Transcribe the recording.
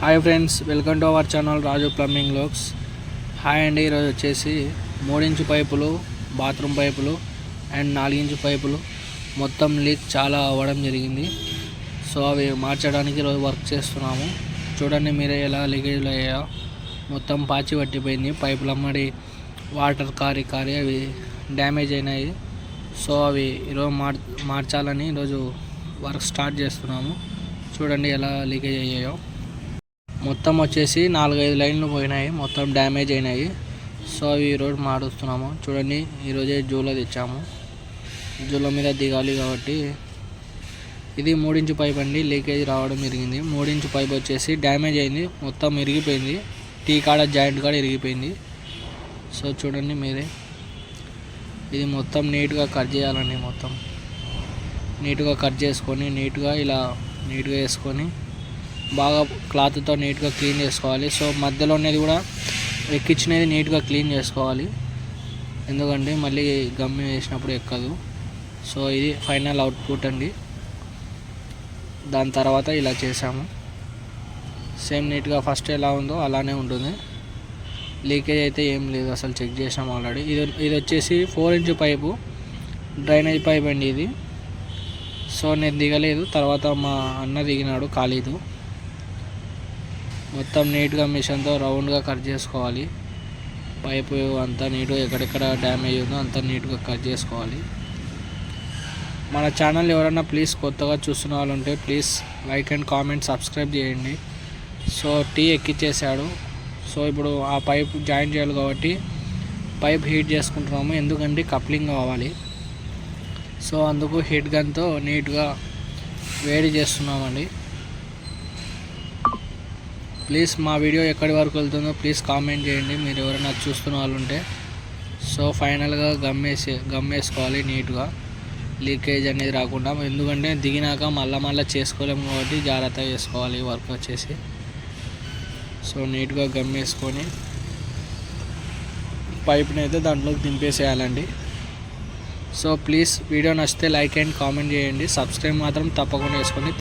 Hi friends welcome to our channel Raju plumbing లోక్స్ hi అండి ఈరోజు వచ్చేసి మూడించు పైపులు బాత్రూమ్ పైపులు అండ్ నాలుగించు పైపులు. మొత్తం లీక్ చాలా అవ్వడం జరిగింది. సో అవి మార్చడానికి ఈరోజు వర్క్ చేస్తున్నాము. చూడండి మీరే ఎలా లీకేజ్లు అయ్యాయో. మొత్తం పాచి పట్టిపోయింది. పైపులు అమ్మడి వాటర్ కారి కారి అవి డ్యామేజ్ అయినాయి. సో అవి ఈరోజు మార్ మార్చాలని ఈరోజు వర్క్ స్టార్ట్ చేస్తున్నాము. చూడండి ఎలా లీకేజ్ అయ్యాయో. మొత్తం వచ్చేసి నాలుగైదు లైన్లు పోయినాయి. మొత్తం డ్యామేజ్ అయినాయి. సో అవి ఈరోజు మారుస్తున్నాము. చూడండి ఈరోజే జూలో తెచ్చాము. జూలో మీద దిగాలి కాబట్టి. ఇది మూడించు పైప్ అండి. లీకేజ్ రావడం జరిగింది మూడించు పైప్ వచ్చేసి డ్యామేజ్ అయింది. మొత్తం ఇరిగిపోయింది. టీ కాడ జాయింట్ కాడ ఇరిగిపోయింది. సో చూడండి మీరే. ఇది మొత్తం నీట్గా కట్ చేయాలండి మొత్తం. నీట్గా కట్ చేసుకొని నీట్గా ఇలా నీట్గా వేసుకొని బాగా క్లాత్తో నీట్గా క్లీన్ చేసుకోవాలి. సో మధ్యలో ఉన్నది కూడా ఎక్కించినది నీట్గా క్లీన్ చేసుకోవాలి. ఎందుకంటే మళ్ళీ గమ్మి వేసినప్పుడు ఎక్కదు. సో ఇది ఫైనల్ అవుట్పుట్ అండి. దాని తర్వాత ఇలా చేసాము. సేమ్ నీట్గా ఫస్ట్ ఎలా ఉందో అలానే ఉంటుంది. లీకేజ్ అయితే ఏం లేదు అసలు చెక్ చేసాం ఆల్రెడీ. ఇది ఇది వచ్చేసి four inch pipe drainage pipe అండి ఇది. సో నేను దిగలేదు. తర్వాత మా అన్న దిగినాడు కాలేదు మొత్తం నీట్గా మిషన్తో రౌండ్గా కట్ చేసుకోవాలి. పైపు అంతా నీట్గా ఎక్కడెక్కడ డ్యామేజ్ ఉందో అంతా నీట్గా కట్ చేసుకోవాలి. మన ఛానల్ ఎవరైనా ప్లీజ్ కొత్తగా చూస్తున్న వాళ్ళు ఉంటే please like and comment subscribe చేయండి. సో టీ ఎక్కిచ్చేసాడు. సో ఇప్పుడు ఆ పైప్ జాయిన్ చేయాలి కాబట్టి పైప్ హీట్ చేసుకుంటున్నాము. ఎందుకంటే కప్లింగ్ కావాలి. సో అందుకు హీట్ గన్తో నీట్గా వేడి చేస్తున్నామండి. ప్లీజ్ మా వీడియో ఎక్కడి వరకు వెళ్తుందో ప్లీజ్ కామెంట్ చేయండి. మీరు ఎవరైనా చూస్తున్న వాళ్ళు ఉంటే. సో ఫైనల్గా గమ్మేసి గమ్మేసుకోవాలి నీట్గా. లీకేజ్ అనేది రాకుండా. ఎందుకంటే దిగినాక మళ్ళా మళ్ళీ చేసుకోలేము కాబట్టి జాగ్రత్తగా చేసుకోవాలి. వర్క్ వచ్చేసి. సో నీట్గా గమ్మేసుకొని పైప్ని అయితే దాంట్లోకి దింపేసేయాలండి. సో ప్లీజ్ వీడియో నచ్చితే లైక్ అండ్ కామెంట్ చేయండి. సబ్స్క్రైబ్ మాత్రం తప్పకుండా వేసుకోండి.